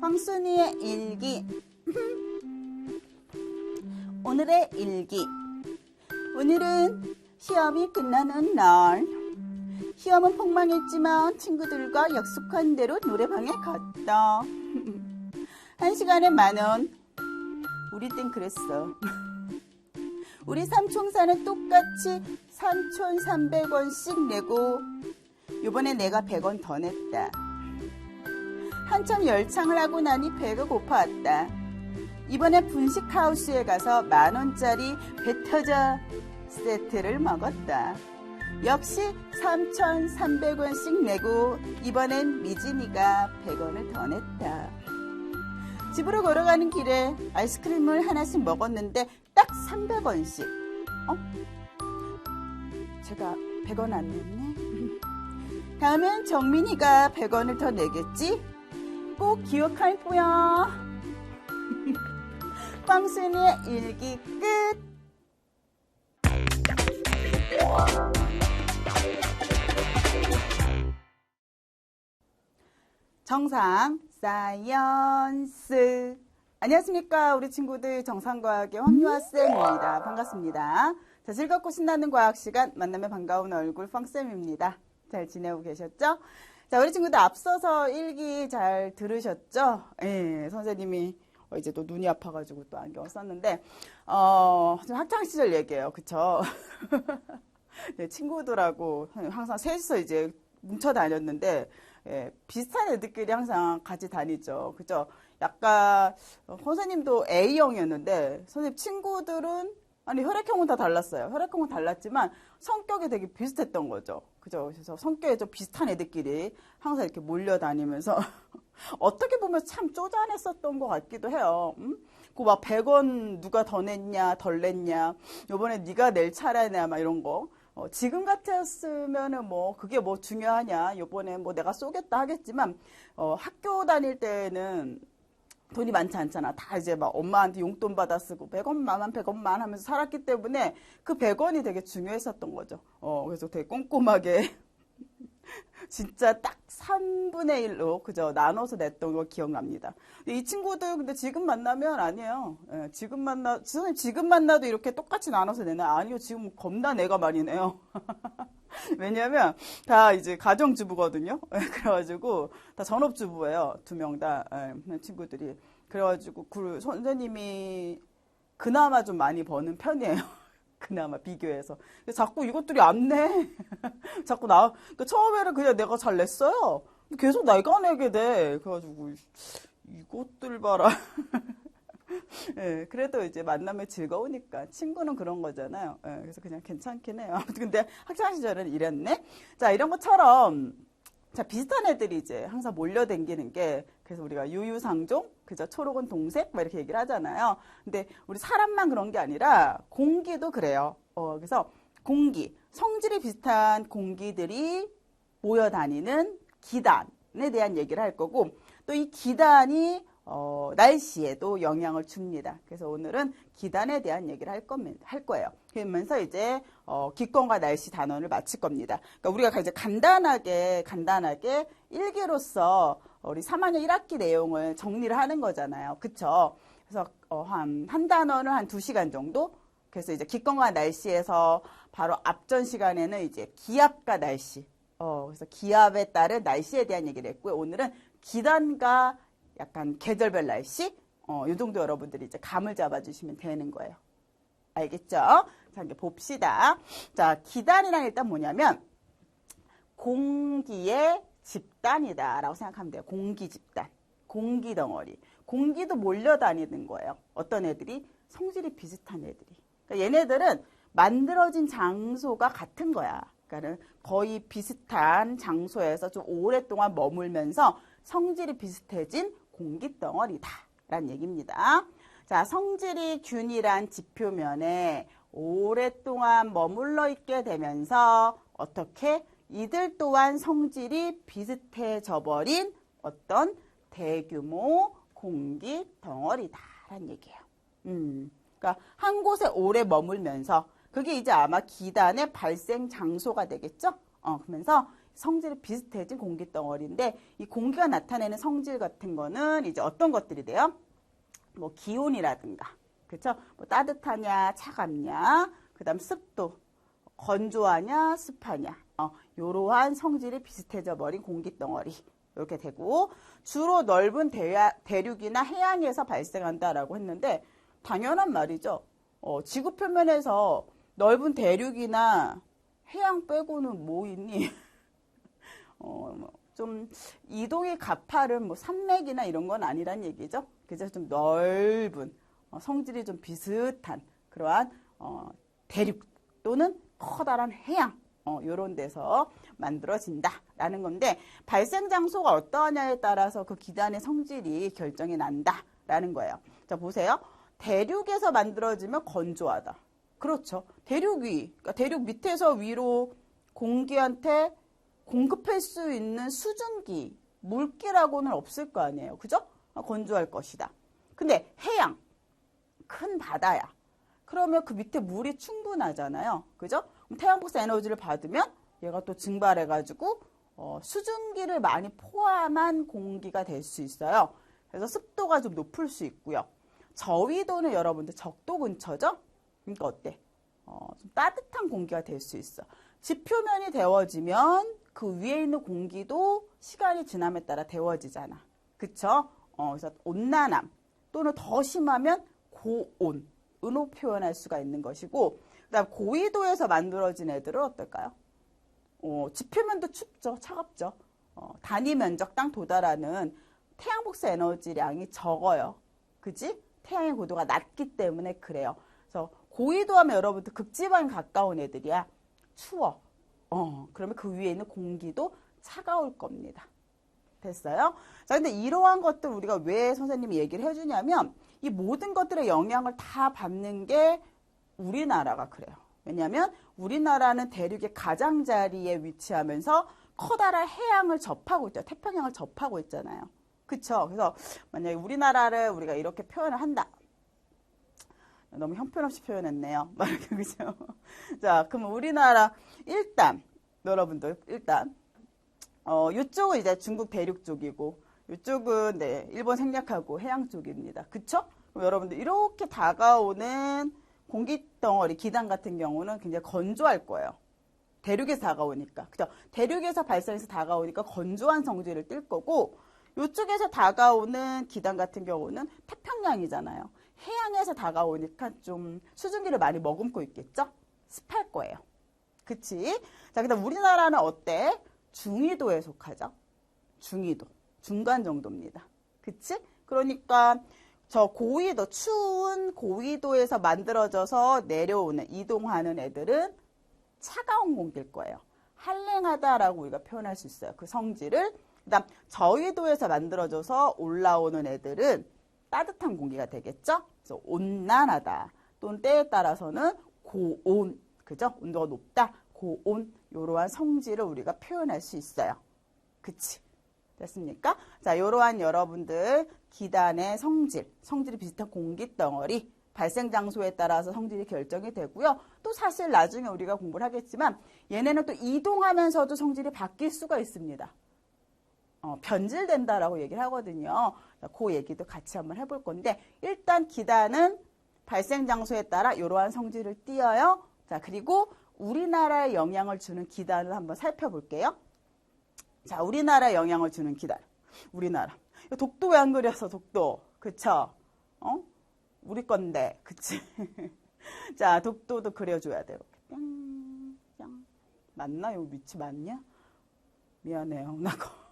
황순이의 일기. 오늘의 일기. 오늘은 시험이 끝나는 날. 시험은 폭망했지만 친구들과 약속한 대로 노래방에 갔다. 한 시간에 만원. 우리 땐 그랬어. 우리 삼총사는 똑같이 3,300원씩 내고 요번에 내가 100원 더 냈다. 한참 열창을 하고 나니 배가 고파왔다. 이번에 분식하우스에 가서 만원짜리 배 터져 세트를 먹었다. 역시 3,300원씩 내고 이번엔 미진이가 100원을 더 냈다. 집으로 걸어가는 길에 아이스크림을 하나씩 먹었는데 딱 300원씩. 어? 제가 100원 안 냈네. 다음엔 정민이가 100원을 더 내겠지? 꼭 기억할 거야. 빵순이의 일기 끝. 정상 사이언스 안녕하십니까 우리 친구들 정상과학의 황유아 쌤입니다 반갑습니다 자 즐겁고 신나는 과학 시간 만나면 반가운 얼굴 펑쌤입니다 잘 지내고 계셨죠? 자 우리 친구들 앞서서 일기 잘 들으셨죠? 예 선생님이 어, 이제 또 눈이 아파가지고 또 안경을 썼는데 어 학창 시절 얘기예요 그쵸? 네, 친구들하고 항상 셋이서 이제 뭉쳐 다녔는데 예, 비슷한 애들끼리 항상 같이 다니죠. 그죠? 약간 어, 선생님도 A형이었는데 선생님 친구들은 아니 혈액형은 다 달랐어요. 혈액형은 달랐지만 성격이 되게 비슷했던 거죠. 그죠? 그래서 성격이 좀 비슷한 애들끼리 항상 이렇게 몰려다니면서 어떻게 보면 참 쪼잔했었던 것 같기도 해요. 음? 그막 100원 누가 더 냈냐 덜 냈냐 요번에 네가 낼 차례냐 막 이런 거 어, 지금 같았으면은 뭐 그게 뭐 중요하냐 요번에 뭐 내가 쏘겠다 하겠지만 어, 학교 다닐 때는 돈이 많지 않잖아. 다 이제 막 엄마한테 용돈 받아 쓰고 100원만 100원만 하면서 살았기 때문에 그 100원이 되게 중요했었던 거죠. 어, 그래서 되게 꼼꼼하게 진짜 딱 3분의 1로 그죠 나눠서 냈던 거 기억납니다. 이 친구들 근데 지금 만나면 아니에요. 예, 지금 만나 선생님 지금 만나도 이렇게 똑같이 나눠서 내나 아니요 지금 겁나 내가 많이 내요. 왜냐하면 다 이제 가정주부거든요. 예, 그래가지고 다 전업주부예요. 두 명다 예, 친구들이. 그래가지고 그 선생님이 그나마 좀 많이 버는 편이에요. 그나마 비교해서. 자꾸 이것들이 안 내. 자꾸 나, 그러니까 처음에는 그냥 내가 잘 냈어요. 계속 내가 내게 돼. 그래가지고, 이것들 봐라. 예, 그래도 이제 만남이 즐거우니까 친구는 그런 거잖아요. 예, 그래서 그냥 괜찮긴 해요. 근데 학창 시절은 이랬네. 자, 이런 것처럼 자, 비슷한 애들이 이제 항상 몰려댕기는 게 그래서 우리가 유유상종, 그죠? 초록은 동색, 막 이렇게 얘기를 하잖아요. 근데 우리 사람만 그런 게 아니라 공기도 그래요. 어, 그래서 공기, 성질이 비슷한 공기들이 모여 다니는 기단에 대한 얘기를 할 거고 또 이 기단이 어, 날씨에도 영향을 줍니다. 그래서 오늘은 기단에 대한 얘기를 할 겁니다. 할 거예요. 그러면서 이제 어, 기권과 날씨 단원을 마칠 겁니다. 그러니까 우리가 이제 간단하게 간단하게 일기로서 우리 3학년 1학기 내용을 정리를 하는 거잖아요. 그쵸? 그래서 어, 한, 한 단원을 한 2시간 정도? 그래서 이제 기권과 날씨에서 바로 앞전 시간에는 이제 기압과 날씨. 어, 그래서 기압에 따른 날씨에 대한 얘기를 했고요. 오늘은 기단과 약간 계절별 날씨 어, 이 정도 여러분들이 이제 감을 잡아주시면 되는 거예요. 알겠죠? 자, 이제 봅시다. 자, 기단이란 일단 뭐냐면 공기의 집단이다 라고 생각하면 돼요. 공기 집단. 공기 덩어리. 공기도 몰려다니는 거예요. 어떤 애들이? 성질이 비슷한 애들이. 그러니까 얘네들은 만들어진 장소가 같은 거야. 그러니까 거의 비슷한 장소에서 좀 오랫동안 머물면서 성질이 비슷해진 공기 덩어리다. 라는 얘기입니다. 자, 성질이 균일한 지표면에 오랫동안 머물러 있게 되면서 어떻게 이들 또한 성질이 비슷해져 버린 어떤 대규모 공기 덩어리다라는 얘기예요. 음, 그러니까 한 곳에 오래 머물면서 그게 이제 아마 기단의 발생 장소가 되겠죠. 어, 그러면서 성질이 비슷해진 공기 덩어리인데 이 공기가 나타내는 성질 같은 거는 이제 어떤 것들이 돼요? 뭐 기온이라든가 그렇죠? 뭐 따뜻하냐 차갑냐 그다음 습도 건조하냐 습하냐 어, 이러한 성질이 비슷해져 버린 공기 덩어리 이렇게 되고 주로 넓은 대야, 대륙이나 해양에서 발생한다라고 했는데 당연한 말이죠. 어, 지구 표면에서 넓은 대륙이나 해양 빼고는 뭐 있니? 어, 뭐 좀 이동이 가파른 뭐 산맥이나 이런 건 아니란 얘기죠. 그래서 좀 넓은 어, 성질이 좀 비슷한 그러한 어, 대륙 또는 커다란 해양 어, 이런 데서 만들어진다라는 건데 발생 장소가 어떠하냐에 따라서 그 기단의 성질이 결정이 난다라는 거예요. 자 보세요. 대륙에서 만들어지면 건조하다. 그렇죠. 대륙 위, 그러니까 대륙 밑에서 위로 공기한테 공급할 수 있는 수증기, 물기라고는 없을 거 아니에요. 그죠? 아, 건조할 것이다. 근데 해양, 큰 바다야. 그러면 그 밑에 물이 충분하잖아요. 그죠? 태양복사 에너지를 받으면 얘가 또 증발해가지고 어, 수증기를 많이 포함한 공기가 될 수 있어요. 그래서 습도가 좀 높을 수 있고요. 저위도는 여러분들 적도 근처죠? 그러니까 어때? 어, 좀 따뜻한 공기가 될 수 있어. 지표면이 데워지면 그 위에 있는 공기도 시간이 지남에 따라 데워지잖아. 그쵸? 어, 그래서 온난함 또는 더 심하면 고온으로 표현할 수가 있는 것이고 그다음 고위도에서 만들어진 애들은 어떨까요? 어, 지표면도 춥죠. 차갑죠. 어, 단위 면적당 도달하는 태양 복사 에너지량이 적어요. 그지? 태양의 고도가 낮기 때문에 그래요. 그래서 고위도 하면 여러분들 극지방 가까운 애들이야. 추워. 어, 그러면 그 위에 있는 공기도 차가울 겁니다. 됐어요? 자, 근데 이러한 것들 우리가 왜 선생님이 얘기를 해주냐면 이 모든 것들의 영향을 다 받는 게 우리나라가 그래요. 왜냐하면 우리나라는 대륙의 가장자리에 위치하면서 커다란 해양을 접하고 있죠. 태평양을 접하고 있잖아요. 그쵸? 그래서 만약에 우리나라를 우리가 이렇게 표현을 한다. 너무 형편없이 표현했네요. 말이렇게 그죠? 자, 그럼 우리나라 일단 여러분들 일단 어 이쪽은 이제 중국 대륙 쪽이고 이쪽은 네 일본 생략하고 해양 쪽입니다. 그쵸? 여러분들 이렇게 다가오는 공기 덩어리 기단 같은 경우는 굉장히 건조할 거예요. 대륙에서 다가오니까. 그죠? 대륙에서 발생해서 다가오니까 건조한 성질을 띨 거고 이쪽에서 다가오는 기단 같은 경우는 태평양이잖아요. 해양에서 다가오니까 좀 수증기를 많이 머금고 있겠죠? 습할 거예요. 그치? 자, 그다음 우리나라는 어때? 중위도에 속하죠? 중위도. 중간 정도입니다. 그치? 그러니까 저 고위도, 추운 고위도에서 만들어져서 내려오는, 이동하는 애들은 차가운 공기일 거예요. 한랭하다라고 우리가 표현할 수 있어요. 그 성질을. 그 다음, 저위도에서 만들어져서 올라오는 애들은 따뜻한 공기가 되겠죠? 그래서 온난하다. 또는 때에 따라서는 고온. 그죠? 온도가 높다. 고온. 이러한 성질을 우리가 표현할 수 있어요. 그치? 됐습니까? 자, 이러한 여러분들 기단의 성질, 성질이 비슷한 공기 덩어리, 발생 장소에 따라서 성질이 결정이 되고요. 또 사실 나중에 우리가 공부를 하겠지만 얘네는 또 이동하면서도 성질이 바뀔 수가 있습니다. 어, 변질된다라고 얘기를 하거든요. 자, 그 얘기도 같이 한번 해볼 건데 일단 기단은 발생 장소에 따라 이러한 성질을 띄어요. 자, 그리고 우리나라에 영향을 주는 기단을 한번 살펴볼게요. 자, 우리나라에 영향을 주는 기단. 우리나라. 독도 왜 안 그렸어, 독도. 그쵸? 어? 우리 건데. 그치? 자, 독도도 그려줘야 돼요. 뿅, 뿅. 맞나 요? 위치 맞냐? 미안해요. 나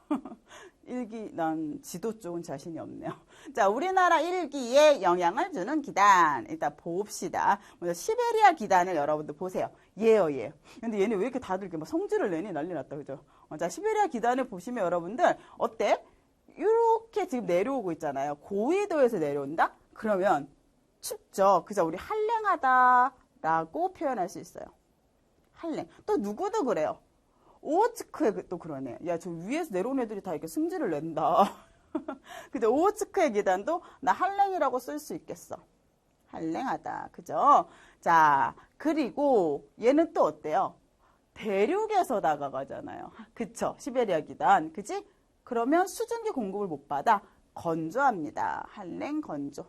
일기, 난 지도 쪽은 자신이 없네요. 자, 우리나라 일기에 영향을 주는 기단. 일단 봅시다. 먼저 시베리아 기단을 여러분들 보세요. 예요, 예. 근데 얘네 왜 이렇게 다들 이렇게 막 성질을 내니 난리 났다, 그죠? 어, 자, 시베리아 기단을 보시면 여러분들, 어때? 지금 내려오고 있잖아요. 고위도에서 내려온다? 그러면 춥죠. 그죠? 우리 한랭하다라고 표현할 수 있어요. 한랭. 또 누구도 그래요. 오호츠크에 그, 또 그러네. 야, 저 위에서 내려온 애들이 다 이렇게 승질을 낸다. 근데 오호츠크의 계단도 나 한랭이라고 쓸 수 있겠어. 한랭하다. 그죠? 자, 그리고 얘는 또 어때요? 대륙에서 다가가잖아요. 그쵸? 시베리아 기단. 그지? 그러면 수증기 공급을 못 받아 건조합니다. 한랭 건조.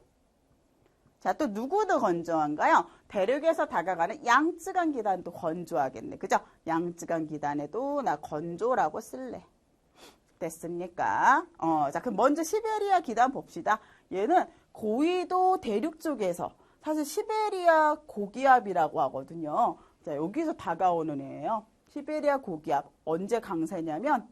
자, 또 누구도 건조한가요? 대륙에서 다가가는 양쯔강 기단도 건조하겠네. 그죠? 양쯔강 기단에도 나 건조라고 쓸래. 됐습니까? 어, 자, 그럼 먼저 시베리아 기단 봅시다. 얘는 고위도 대륙 쪽에서 사실 시베리아 고기압이라고 하거든요. 자, 여기서 다가오는 애예요. 시베리아 고기압 언제 강세냐면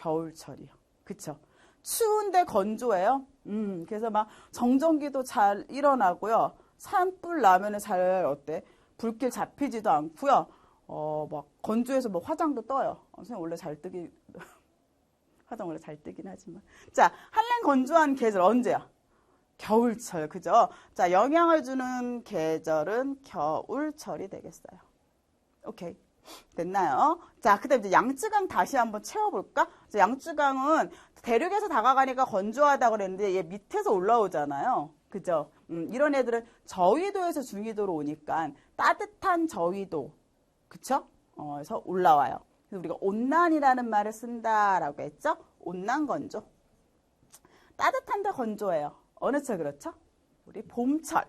겨울철이요. 그쵸? 추운데 건조해요. 음, 그래서 막 정전기도 잘 일어나고요. 산불 나면은 잘 어때? 불길 잡히지도 않고요. 어, 막 건조해서 뭐 화장도 떠요. 어, 선생님 원래 잘 뜨기 화장 원래 잘 뜨긴 하지만. 자, 한랭 건조한 계절 언제야? 겨울철, 그죠? 자, 영향을 주는 계절은 겨울철이 되겠어요. 오케이. 됐나요? 자, 그 다음에 양쯔강 다시 한번 채워볼까? 양쯔강은 대륙에서 다가가니까 건조하다 그랬는데 얘 밑에서 올라오잖아요. 그죠? 음, 이런 애들은 저위도에서 중위도로 오니까 따뜻한 저위도. 그쵸? 어, 그래서 올라와요. 그래서 우리가 온난이라는 말을 쓴다라고 했죠? 온난 건조. 따뜻한데 건조해요. 어느 철 그렇죠? 우리 봄철.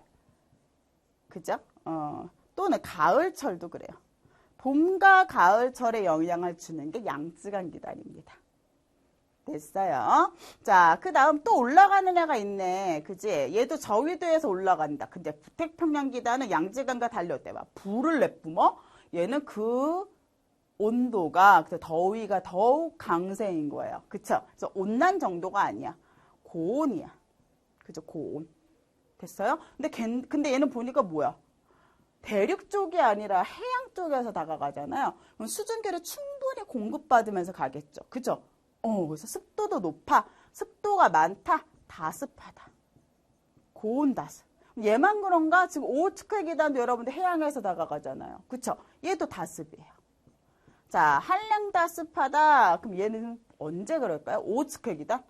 그죠? 어, 또는 가을철도 그래요. 봄과 가을철에 영향을 주는 게 양쯔강 기단입니다. 됐어요. 자, 그 다음 또 올라가는 애가 있네. 그지? 얘도 저위도에서 올라간다. 근데 북태평양 기단은 양쯔강과 달렸대. 막 불을 내뿜어? 얘는 그 온도가, 그 더위가 더욱 강세인 거예요. 그쵸? 그래서 온난 정도가 아니야. 고온이야. 그죠? 고온. 됐어요? 근데 걔, 근데 얘는 보니까 뭐야? 대륙 쪽이 아니라 해양 쪽에서 다가가잖아요. 그럼 수증기를 충분히 공급받으면서 가겠죠. 그죠? 어, 그래서 습도도 높아. 습도가 많다. 다습하다. 고온 다습. 얘만 그런가? 지금 오츠크 기단도 여러분들 해양에서 다가가잖아요. 그쵸? 얘도 다습이에요. 자, 한량 다습하다. 그럼 얘는 언제 그럴까요? 오츠크 기단?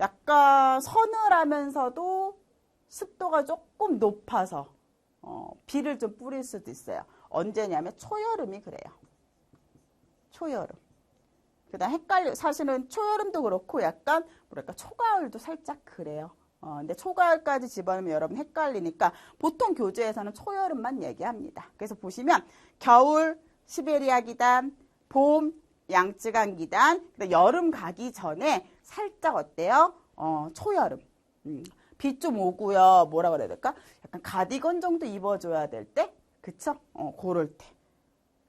약간 서늘하면서도 습도가 조금 높아서 어, 비를 좀 뿌릴 수도 있어요. 언제냐면 초여름이 그래요. 초여름. 그다음 헷갈려 사실은 초여름도 그렇고 약간 뭐랄까 초가을도 살짝 그래요. 어, 근데 초가을까지 집어넣으면 여러분 헷갈리니까 보통 교재에서는 초여름만 얘기합니다. 그래서 보시면 겨울 시베리아 기단, 봄 양쯔강 기단, 여름 가기 전에 살짝 어때요? 어, 초여름. 음, 비 좀 오고요. 뭐라 그래야 될까? 약간 가디건 정도 입어줘야 될 때? 그쵸? 어, 그럴 때.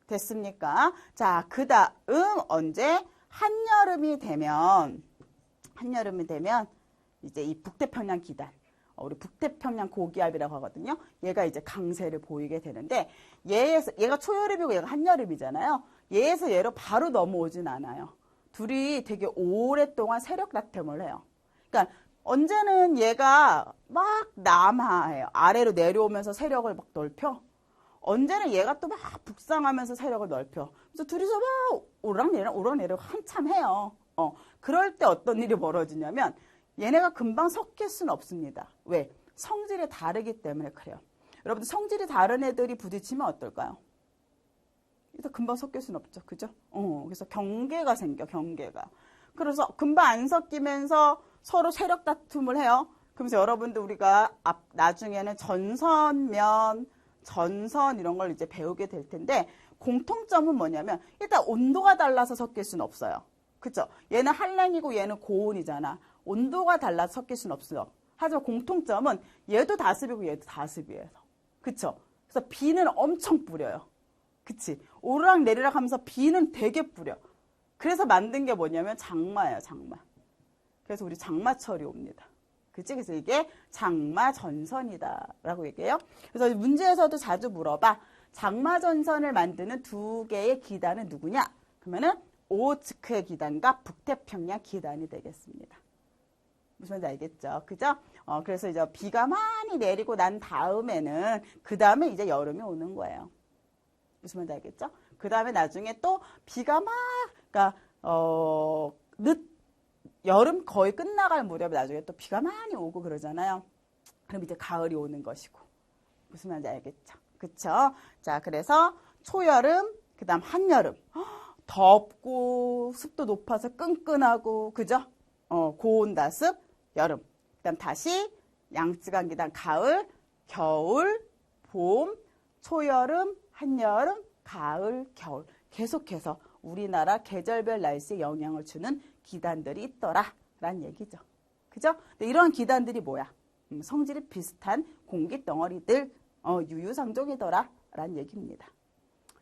됐습니까? 자, 그 다음 언제? 한여름이 되면, 한여름이 되면, 이제 이 북태평양 기단, 어, 우리 북태평양 고기압이라고 하거든요. 얘가 이제 강세를 보이게 되는데, 얘에서, 얘가 초여름이고 얘가 한여름이잖아요. 얘에서 얘로 바로 넘어오진 않아요. 둘이 되게 오랫동안 세력 다툼을 해요. 그러니까 언제는 얘가 막 남하해요. 아래로 내려오면서 세력을 막 넓혀. 언제는 얘가 또 막 북상하면서 세력을 넓혀. 그래서 둘이서 막 오락내락 오락내락 한참 해요. 어, 그럴 때 어떤 일이 벌어지냐면 얘네가 금방 섞일 수는 없습니다. 왜? 성질이 다르기 때문에 그래요. 여러분들 성질이 다른 애들이 부딪히면 어떨까요? 일단 금방 섞일 수는 없죠. 그죠? 어, 그래서 경계가 생겨, 경계가. 그래서 금방 안 섞이면서 서로 세력 다툼을 해요. 그러면서 여러분들 우리가 앞, 나중에는 전선면, 전선 이런 걸 이제 배우게 될 텐데 공통점은 뭐냐면 일단 온도가 달라서 섞일 수는 없어요. 그쵸? 얘는 한랭이고 얘는 고온이잖아. 온도가 달라서 섞일 수는 없어요. 하지만 공통점은 얘도 다습이고 얘도 다습이에요. 그쵸? 그래서 비는 엄청 뿌려요. 그치? 오르락 내리락 하면서 비는 되게 뿌려. 그래서 만든 게 뭐냐면 장마예요, 장마. 그래서 우리 장마철이 옵니다. 그치? 그래서 이게 장마 전선이다. 라고 얘기해요. 그래서 문제에서도 자주 물어봐. 장마 전선을 만드는 두 개의 기단은 누구냐? 그러면은 오츠크의 기단과 북태평양 기단이 되겠습니다. 무슨 말인지 알겠죠? 그죠? 어, 그래서 이제 비가 많이 내리고 난 다음에는, 그 다음에 이제 여름이 오는 거예요. 무슨 말인지 알겠죠? 그 다음에 나중에 또 비가 막, 그러니까, 어, 늦, 여름 거의 끝나갈 무렵에 나중에 또 비가 많이 오고 그러잖아요. 그럼 이제 가을이 오는 것이고. 무슨 말인지 알겠죠? 그쵸? 자, 그래서 초여름, 그 다음 한여름. 덥고 습도 높아서 끈끈하고 그죠? 어, 고온 다습 여름. 그다음 다시 양쯔강 기단 가을, 겨울, 봄, 초여름, 한여름, 가을, 겨울. 계속해서 우리나라 계절별 날씨에 영향을 주는 기단들이 있더라 라는 얘기죠. 그죠? 이러한 기단들이 뭐야? 음, 성질이 비슷한 공기 덩어리들 어, 유유상종이더라 라는 얘기입니다.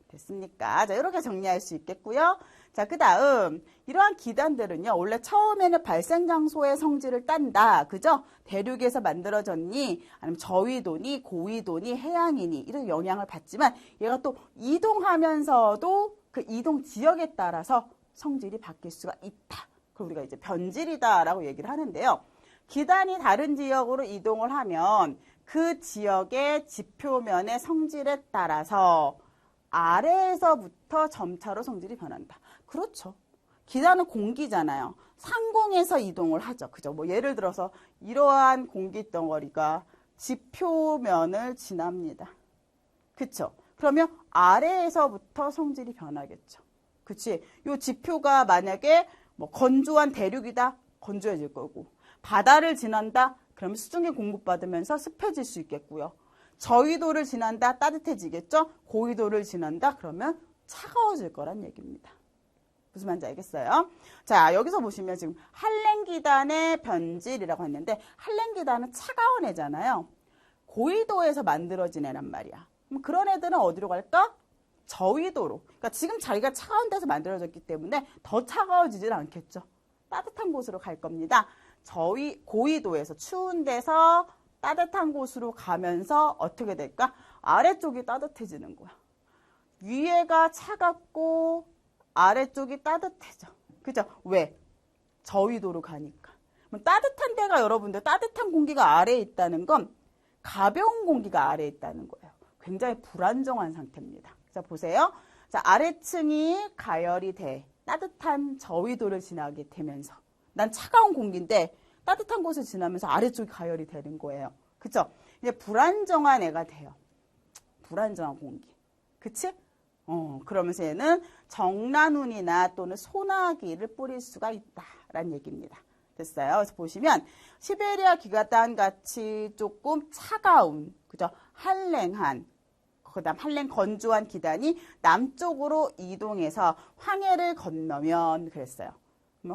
됐습니까? 자, 이렇게 정리할 수 있겠고요. 자, 그 다음, 이러한 기단들은요, 원래 처음에는 발생 장소의 성질을 딴다. 그죠? 대륙에서 만들어졌니? 아니면 저위도니, 고위도니, 해양이니, 이런 영향을 받지만, 얘가 또 이동하면서도 그 이동 지역에 따라서 성질이 바뀔 수가 있다. 그걸 우리가 이제 변질이다라고 얘기를 하는데요. 기단이 다른 지역으로 이동을 하면 그 지역의 지표면의 성질에 따라서 아래에서부터 점차로 성질이 변한다. 그렇죠. 기단은 공기잖아요. 상공에서 이동을 하죠. 그죠? 뭐 예를 들어서 이러한 공기 덩어리가 지표면을 지납니다. 그쵸? 그러면 아래에서부터 성질이 변하겠죠. 그치? 요 지표가 만약에 뭐 건조한 대륙이다? 건조해질 거고. 바다를 지난다? 그러면 수증기 공급받으면서 습해질 수 있겠고요. 저위도를 지난다 따뜻해지겠죠? 고위도를 지난다 그러면 차가워질 거란 얘기입니다. 무슨 말인지 알겠어요? 자, 여기서 보시면 지금 한랭기단의 변질이라고 했는데 한랭기단은 차가운 애잖아요. 고위도에서 만들어진 애란 말이야. 그럼 그런 애들은 어디로 갈까? 저위도로. 그러니까 지금 자기가 차가운 데서 만들어졌기 때문에 더 차가워지질 않겠죠. 따뜻한 곳으로 갈 겁니다. 저위 고위도에서 추운 데서 따뜻한 곳으로 가면서 어떻게 될까? 아래쪽이 따뜻해지는 거야. 위에가 차갑고 아래쪽이 따뜻해져. 그죠? 왜? 저위도로 가니까. 따뜻한 데가 여러분들 따뜻한 공기가 아래에 있다는 건 가벼운 공기가 아래에 있다는 거예요. 굉장히 불안정한 상태입니다. 자, 보세요. 자, 아래층이 가열이 돼. 따뜻한 저위도를 지나게 되면서. 난 차가운 공기인데 따뜻한 곳을 지나면서 아래쪽이 가열이 되는 거예요. 그쵸? 이제 불안정한 애가 돼요. 불안정한 공기. 그치? 어, 그러면서 얘는 정란운이나 또는 소나기를 뿌릴 수가 있다라는 얘기입니다. 됐어요. 그래서 보시면 시베리아 기가단 같이 조금 차가운, 그죠? 한랭한, 그 다음 한랭 건조한 기단이 남쪽으로 이동해서 황해를 건너면 그랬어요.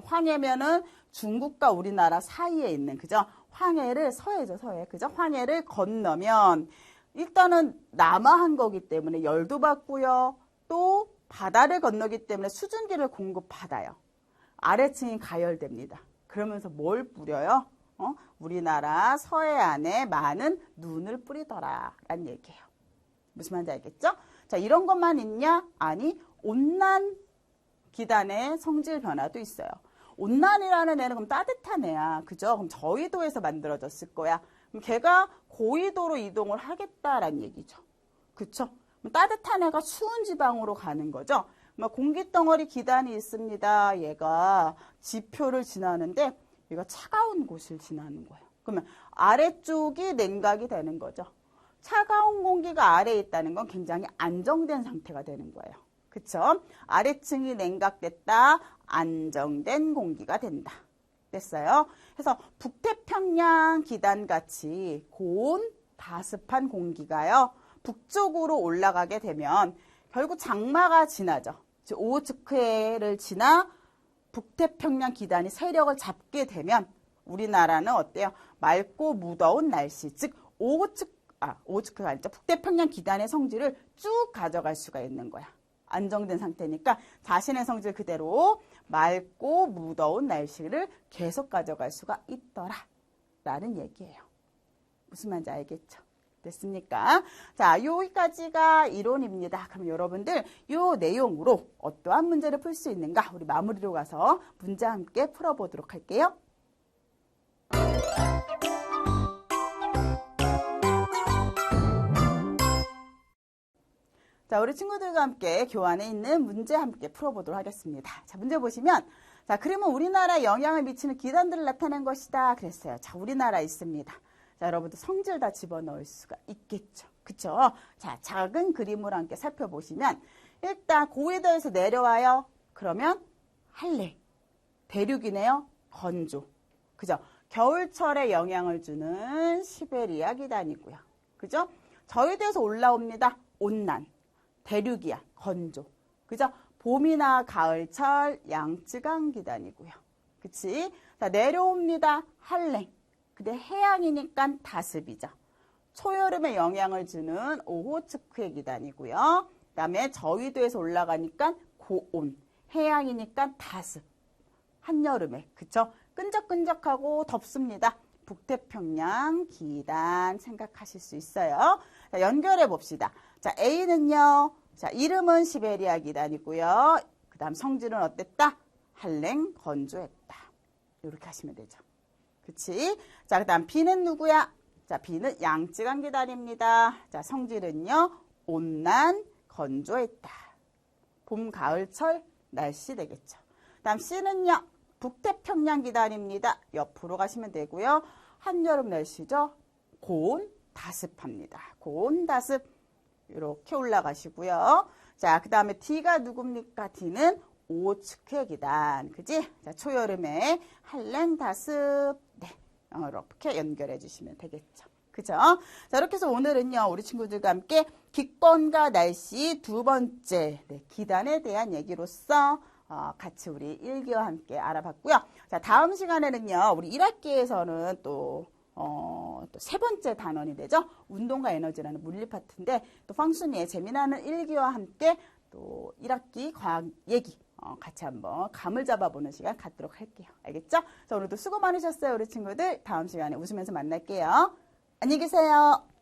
황해면은 중국과 우리나라 사이에 있는 그죠? 황해를 서해죠 서해 그죠? 황해를 건너면 일단은 남아한 거기 때문에 열도 받고요. 또 바다를 건너기 때문에 수증기를 공급받아요. 아래층이 가열됩니다. 그러면서 뭘 뿌려요? 어? 우리나라 서해안에 많은 눈을 뿌리더라 라는 얘기예요. 무슨 말인지 알겠죠? 자 이런 것만 있냐? 아니 온난 기단의 성질 변화도 있어요. 온난이라는 애는 그럼 따뜻한 애야. 그죠? 그럼 저위도에서 만들어졌을 거야. 그럼 걔가 고위도로 이동을 하겠다라는 얘기죠. 그쵸? 따뜻한 애가 추운 지방으로 가는 거죠. 공기덩어리 기단이 있습니다. 얘가 지표를 지나는데 얘가 차가운 곳을 지나는 거예요. 그러면 아래쪽이 냉각이 되는 거죠. 차가운 공기가 아래에 있다는 건 굉장히 안정된 상태가 되는 거예요. 그쵸? 아래층이 냉각됐다. 안정된 공기가 된다. 됐어요? 그래서 북태평양 기단같이 고온 다습한 공기가요. 북쪽으로 올라가게 되면 결국 장마가 지나죠. 오호츠크해를 지나 북태평양 기단이 세력을 잡게 되면 우리나라는 어때요? 맑고 무더운 날씨, 즉 오호츠크 아, 오호츠크가 아니죠. 북태평양 기단의 성질을 쭉 가져갈 수가 있는 거야. 안정된 상태니까 자신의 성질 그대로 맑고 무더운 날씨를 계속 가져갈 수가 있더라 라는 얘기예요. 무슨 말인지 알겠죠? 됐습니까? 자, 여기까지가 이론입니다. 그럼 여러분들 이 내용으로 어떠한 문제를 풀 수 있는가? 우리 마무리로 가서 문제 함께 풀어보도록 할게요. 자, 우리 친구들과 함께 교환에 있는 문제 함께 풀어보도록 하겠습니다. 자, 문제 보시면, 자, 그러면 우리나라에 영향을 미치는 기단들을 나타낸 것이다. 그랬어요. 자, 우리나라 있습니다. 자, 여러분들 성질 다 집어넣을 수가 있겠죠. 그쵸? 자, 작은 그림으로 함께 살펴보시면 일단 고위도에서 내려와요. 그러면 한래. 대륙이네요. 건조. 그죠? 겨울철에 영향을 주는 시베리아 기단이고요. 그죠? 저희도에서 올라옵니다. 온난. 대륙이야. 건조. 그죠? 봄이나 가을철 양쯔강 기단이고요. 그치? 자, 내려옵니다. 한랭. 근데 해양이니까 다습이죠. 초여름에 영향을 주는 오호츠크의 기단이고요. 그 다음에 저위도에서 올라가니까 고온. 해양이니까 다습. 한여름에. 그쵸? 끈적끈적하고 덥습니다. 북태평양 기단 생각하실 수 있어요. 자, 연결해 봅시다. 자, A는요. 자, 이름은 시베리아 기단이고요. 그 다음 성질은 어땠다? 한랭 건조했다. 이렇게 하시면 되죠. 그치? 자, 그 다음 B는 누구야? 자, B는 양쯔강 기단입니다. 자, 성질은요. 온난 건조했다. 봄, 가을 철 날씨 되겠죠. 그 다음 C는요. 북태평양 기단입니다. 옆으로 가시면 되고요. 한여름 날씨죠. 고온 다습합니다. 고온 다습 이렇게 올라가시고요. 자, 그 다음에 D가 누굽니까? D는 오츠크의 기단. 그지? 자, 초여름에 한랭 다습. 네. 어, 이렇게 연결해 주시면 되겠죠. 그죠? 자, 이렇게 해서 오늘은요, 우리 친구들과 함께 기권과 날씨 두 번째, 네, 기단에 대한 얘기로서 어, 같이 우리 일기와 함께 알아봤고요. 자, 다음 시간에는요, 우리 1학기에서는 또, 어, 또 세 번째 단원이 되죠. 운동과 에너지라는 물리 파트인데, 또 황순이의 재미나는 일기와 함께 또 1학기 과학 얘기, 어, 같이 한번 감을 잡아보는 시간 갖도록 할게요. 알겠죠? 자, 오늘도 수고 많으셨어요, 우리 친구들. 다음 시간에 웃으면서 만날게요. 안녕히 계세요.